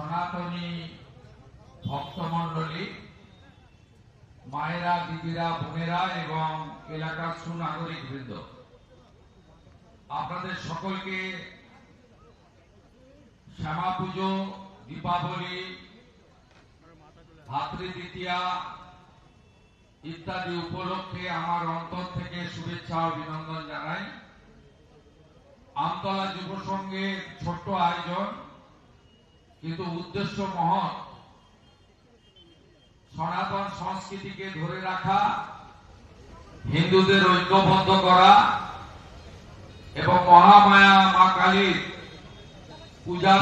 সনাতনী ভক্তমন্ডলী মায়েরা, দিদিরা, বোনেরা এবং এলাকার সুনাগরিক বৃন্দ। আপনাদের সকলকে শ্যামা পুজো দীপাবলি ভাতৃদ্বিতীয়া ইত্যাদি উপলক্ষে আমার অন্তর থেকে শুভেচ্ছা অভিনন্দন জানাই। আমতলা যুব সঙ্গে ছোট্ট আয়োজন কিন্তু উদ্দেশ্য মহৎ। সনাতন সংস্কৃতিকে ধরে রাখা, হিন্দুদের ঐক্যবদ্ধ করা এবং মহামায়া মা কালীর পূজা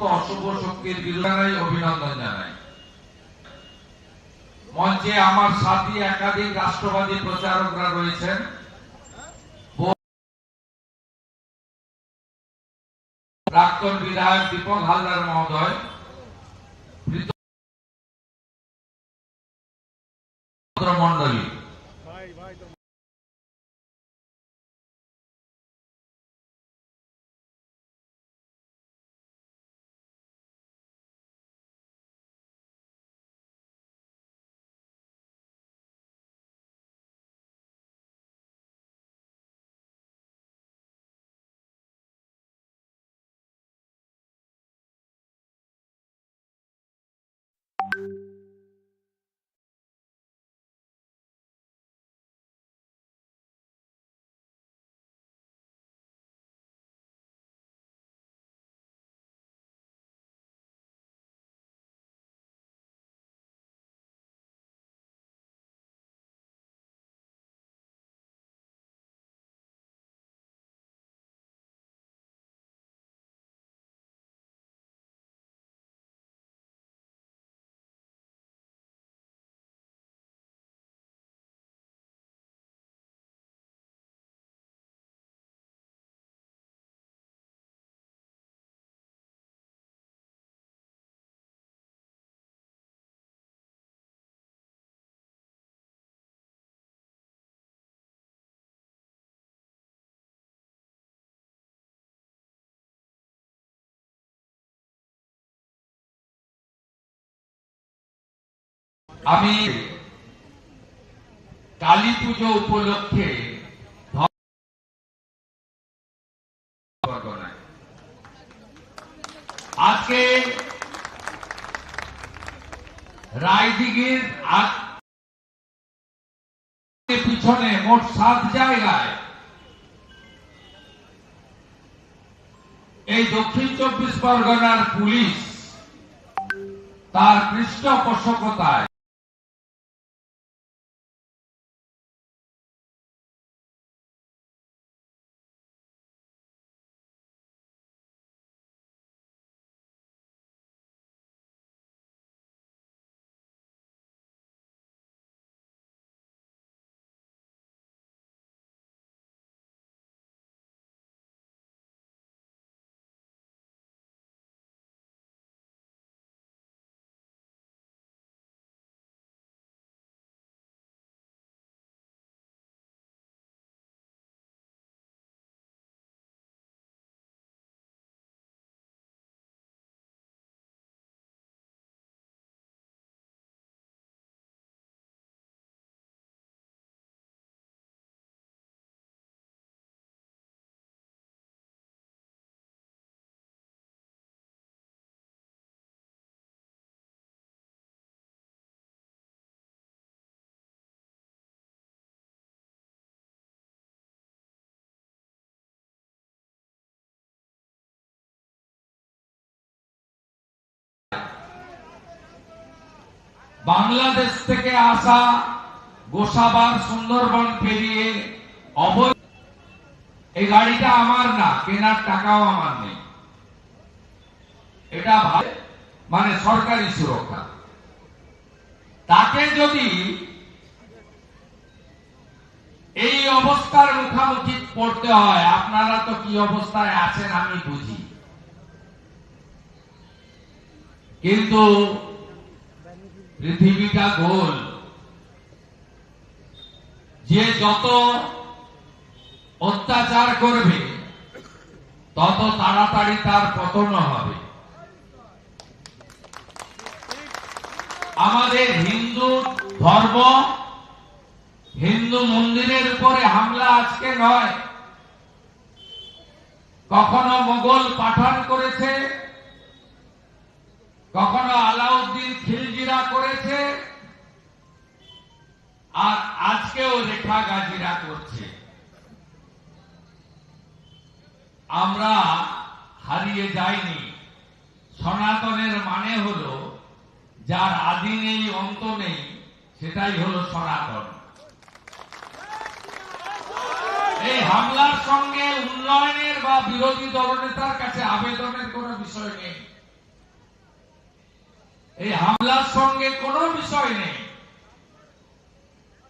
সমস্ত অশুভ শক্তির বিরুদ্ধে অভিনন্দন জানাই। মঞ্চে আমার সাথী একাধিক রাষ্ট্রবাদী প্রচারকরা রয়েছেন। প্রাক্তন বিধায়ক দীপক হালদার মহোদয় মন্ডলী। আমি কালী পুজো উপলক্ষে আজকে রায়দিঘির পিছনে মোট সাত জায়গায় এই দক্ষিণ চব্বিশ পরগনার পুলিশ তার পৃষ্ঠপোষকতায় বাংলাদেশ থেকে আসা গোসাবার সুন্দরবন পেরিয়ে অবৈধ এই গাড়িটা আমার না, কেনার টাকাও আমার নেই। এটা মানে সরকারি সুরক্ষা। তাকে যদি এই অবস্থার মুখামুখি পড়তে হয়, আপনারা তো কি অবস্থায় আছেন আমি বুঝি। কিন্তু পৃথিবীটা গোল। যে যত অত্যাচার করবে, তত তাড়াতাড়ি তার পতন হবে। আমাদের হিন্দু ধর্ম, হিন্দু মন্দিরের উপরে হামলা আজকে নয়। কখনো মোগল পাঠান করেছে কখনো আলাউদ্দিন খিলজিরা করেছে, আর আজকেও রেখা গাজিরা করছে। আমরা হারিয়ে যাইনি। সনাতনের মানে হলো, যার আদি নেই অন্ত নেই, সেটাই হলো সনাতন। এই হামলার সঙ্গে উন্নয়নের বা বিরোধী দলনেতার কাছে আবেদনের কোনো বিষয় নেই। এই হামলার সঙ্গে কোনো বিষয় নেই।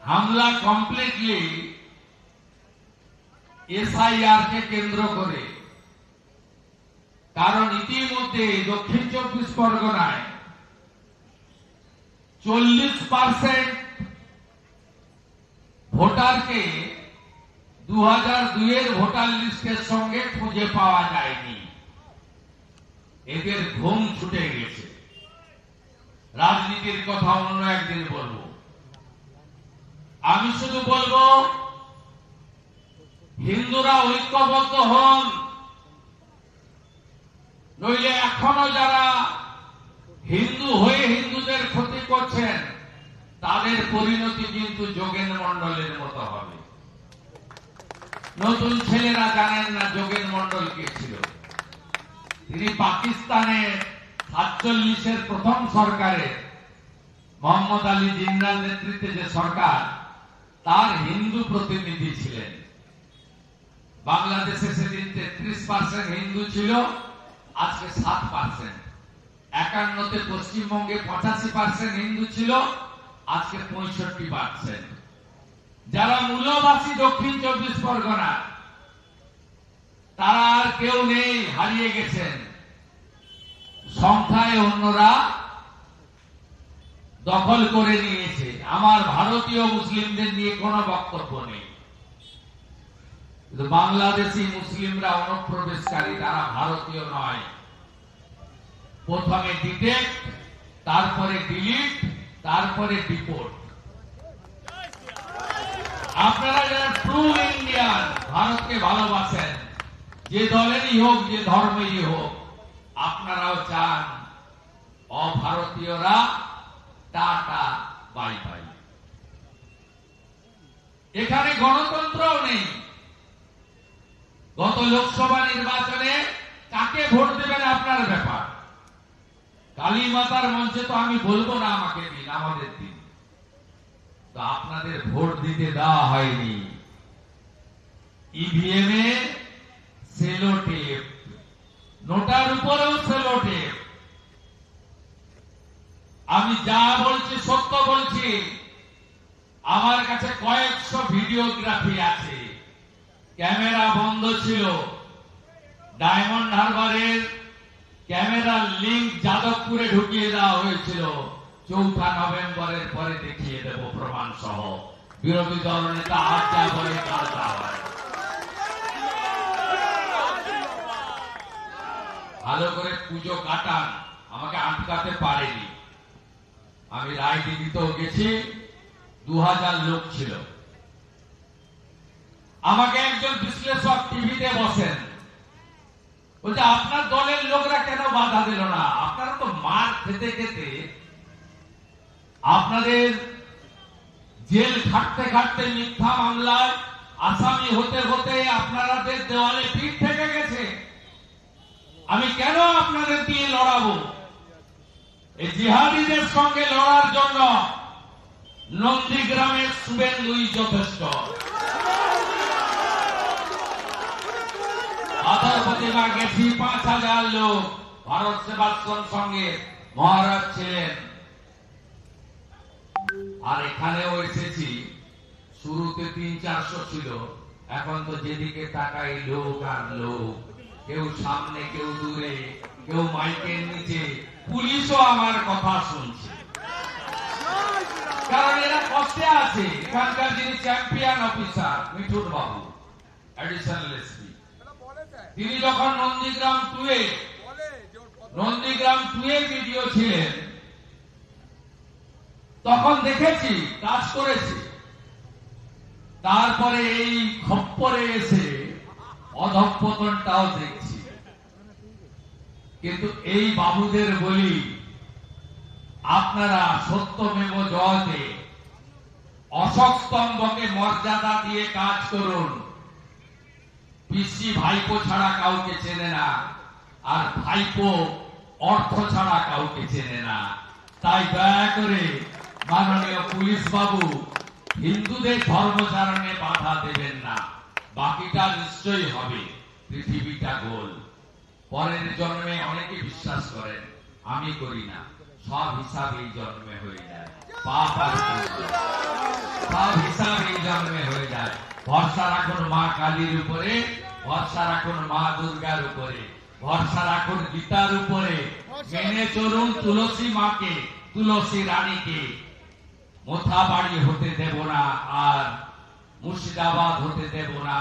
হামলা কমপ্লিটলি এসআইআর কে কেন্দ্র করে। কারণ ইতিমধ্যে দক্ষিণ চব্বিশ পরগনায় চল্লিশ পার্সেন্ট ভোটারকে দু হাজার দুইয়ের ভোটার লিস্টের সঙ্গে খুঁজে পাওয়া যায়নি। এদের ঘুম ছুটে গেছে। রাজনীতির কথা অন্য একদিন বলব। আমি শুধু বলব, হিন্দুরা ঐক্যবদ্ধ হন। নইলে এখনও যারা হিন্দু হয়ে হিন্দুদের ক্ষতি করছেন, তাদের পরিণতি কিন্তু যোগেন মন্ডলের মতো হবে। নতুন ছেলেরা জানেন না যোগেন মন্ডল কে ছিল। তিনি পাকিস্তানের সাতচল্লিশের প্রথম সরকারে মোহাম্মদ আলী জিন্নার নেতৃত্বে যে সরকার, তার হিন্দু প্রতিনিধি ছিলেন। বাংলাদেশে সেদিন তেত্রিশ পার্সেন্ট হিন্দু ছিল, আজকে সাত পার্সেন্ট। একান্নতে পশ্চিমবঙ্গে পঁচাশি পার্সেন্ট হিন্দু ছিল, আজকে পঁয়ষট্টি পার্সেন্ট। যারা মূলবাসী দক্ষিণ চব্বিশ পরগনা তারা আর কেউ নেই, হারিয়ে গেছেন। সংখ্যায় অন্যরা দখল করে নিয়েছে। আমার ভারতীয় মুসলিমদের নিয়ে কোনো বক্তব্য নেই। বাংলাদেশি মুসলিমরা অনুপ্রবেশকারী, তারা ভারতীয় নয়। প্রথমে ডিটেক্ট, তারপরে ডিলিট, তারপরে ডিপোর্ট। আপনারা যারা ট্রু ইন্ডিয়ান, ভারতকে ভালোবাসেন, যে দলেরই হোক, যে ধর্মেরই হোক আপনারাও চান অভারতীয়রা টাটা, বাই বাই। এখানে গণতন্ত্রও নেই। গত লোকসভা নির্বাচনে কাকে ভোট দেবেন আপনার ব্যাপার? কালী মাতার মঞ্চে তো আমি বলব না আমাকে দিন, আমাদের দিন। তো আপনাদের ভোট দিতে দেওয়া হয়নি। ইভিএম এ সেলো টেপ নোটার উপরেও সেলো টেপ আমি যা বলছি, সত্য বলছি। আমার কাছে কয়েকশো ভিডিওগ্রাফি আছে। ক্যামেরা বন্ধ ছিল। ডায়মন্ড হারবারের ক্যামেরার লিঙ্ক যাদবপুরে ঢুকিয়ে দেওয়া হয়েছিল। চৌঠা নভেম্বরের পরে দেখিয়ে দেব প্রমাণ সহ বিরোধী দল নেতা আজ যা বলে তা হয় ভালো করে পুজো কাটান। আমাকে আটকাতে পারেনি। আমি রায়দিঘিতেও গেছি দু হাজার লোক ছিল। আমাকে একজন বিশ্লেষক টিভিতে বসেন। বলছে, আপনার দলের লোকরা কেন বাধা দিল না? আপনারা তো মার খেতে খেতে আপনাদের জেল খাটতে খাটতে মিথ্যা মামলায় আসামি হতে হতে আপনাদের দেওয়ালে পিঠ থেকে গেছে। আমি কেন আপনাদের দিয়ে লড়াবো? এই জিহাদিদের সঙ্গে লড়ার জন্য নন্দীগ্রামের শুভেন্দুই যথেষ্ট। প্রতিমা গেছি, পাঁচ হাজার লোক ভারত সেবাশ্রম সঙ্গে মহারাজ ছিলেন। আর এখানেও এসেছি, শুরুতে তিন চারশো ছিল, এখন তো যেদিকে তাকাই লোক আর লোক। কেউ সামনে, কেউ দূরে, কেউ মাইকের নিচে, পুলিশও আমার কথা শুনছে। কারণ এরা কষ্টে আছে। এখানকার যিনি চ্যাম্পিয়ন অফিসার মিঠুন বাবু অ্যাডিশনাল এসপি তিনি যখন নন্দীগ্রাম টুয়ে নন্দীগ্রাম টুয়ে ভিডিও ছিলেন, তখন দেখেছি, কাজ করেছি। তারপরে এই খপ্পরে এসে অধঃপতনটাও দেখছি। কিন্তু এই বাবুদের বলি, আপনারা সত্যমেব জয়তে অশোক স্তম্ভকে মর্যাদা দিয়ে কাজ করুন। পিসি ভাইপো ছাড়া কাউকে চেনে না, আর ভাইপো অর্থ ছাড়া কাউকে চেনে না। তাই দয়া করে মাননীয় পুলিশ বাবু হিন্দুদের ধর্মচারণে বাধা দেবেন না। বাকিটা নিশ্চয়ই হবে। পৃথিবীটা গোল। পরের জন্মে অনেকে বিশ্বাস করেন, আমি করি না। সব হিসাব এই জন্মে হয়ে যায়। সব হিসাব এই জন্মে হয়ে যায়। ভরসা রাখুন মা কালীর উপরে, ভরসা রাখুন মা দুর্গার উপরে, ভরসা রাখুন গীতার উপরে। মেনে চলুন তুলসী মাকে, তুলসী রানীকে। মোথা বাড়ি হতে দেব না আর মুর্শিদাবাদ হতে দেব না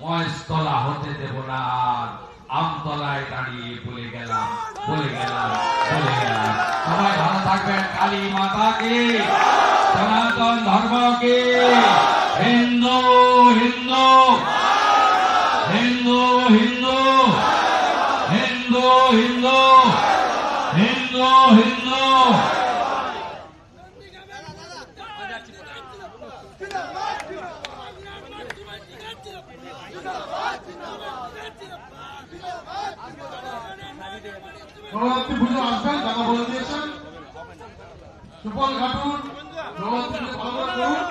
মহেশতলা হতে দেব না আমতলায় দাঁড়িয়ে বলে গেলাম বলে গেলাম বলে গেলাম। সবাই ভালো থাকবেন, কালী মাতাকে, সনাতন ধর্মকে। হিন্দু হিন্দু হিন্দু হিন্দু হিন্দু হিন্দু হিন্দু হিন্দু। নবরাত্রি পুজো আসবেন দাদা বলে দিয়েছেন। সুফল ঘাটুর নবরাত্রি পালন করুন।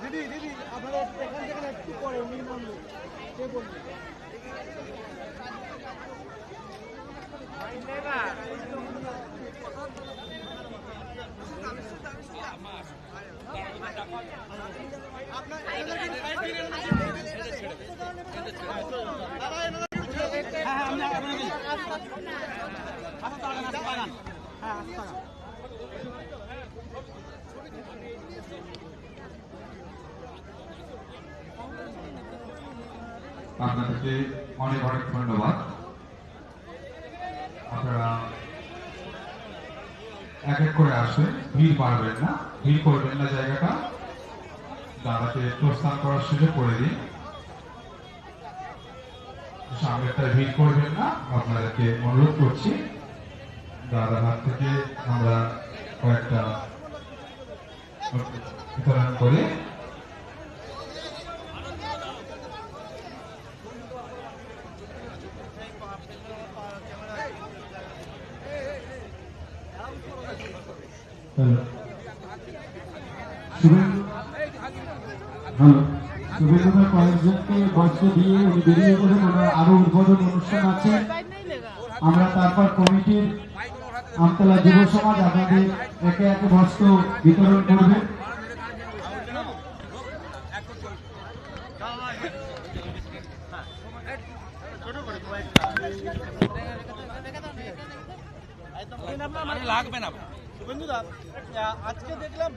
দিদি দিদি আপনারা এখান থেকে একটু পরে উনি বলবেন কে বলবেন আপনাদেরকে অনেক অনেক ধন্যবাদ। আপনারা এক এক করে আসবেন ভিড় পারবেন না, ভিড় করবেন না জায়গাটা। দাদাকে প্রস্থান করার সুযোগ করে দিন। সামনেটা ভিড় করবেন না, আপনাদেরকে অনুরোধ করছি। দাদার হাত থেকে আমরা কয়েকটা বিতরণ করে। শুভেন্দুদা কয়েকজনকে দিয়ে আরও উদ্বোধন অনুষ্ঠান আছে। আমরা তারপর কমিটির আমতলা যুব সমাজ আপনাদের একে একে বস্ত্র বিতরণ করবে। লাগবে না। শুভেন্দুদা আজকে দেখলাম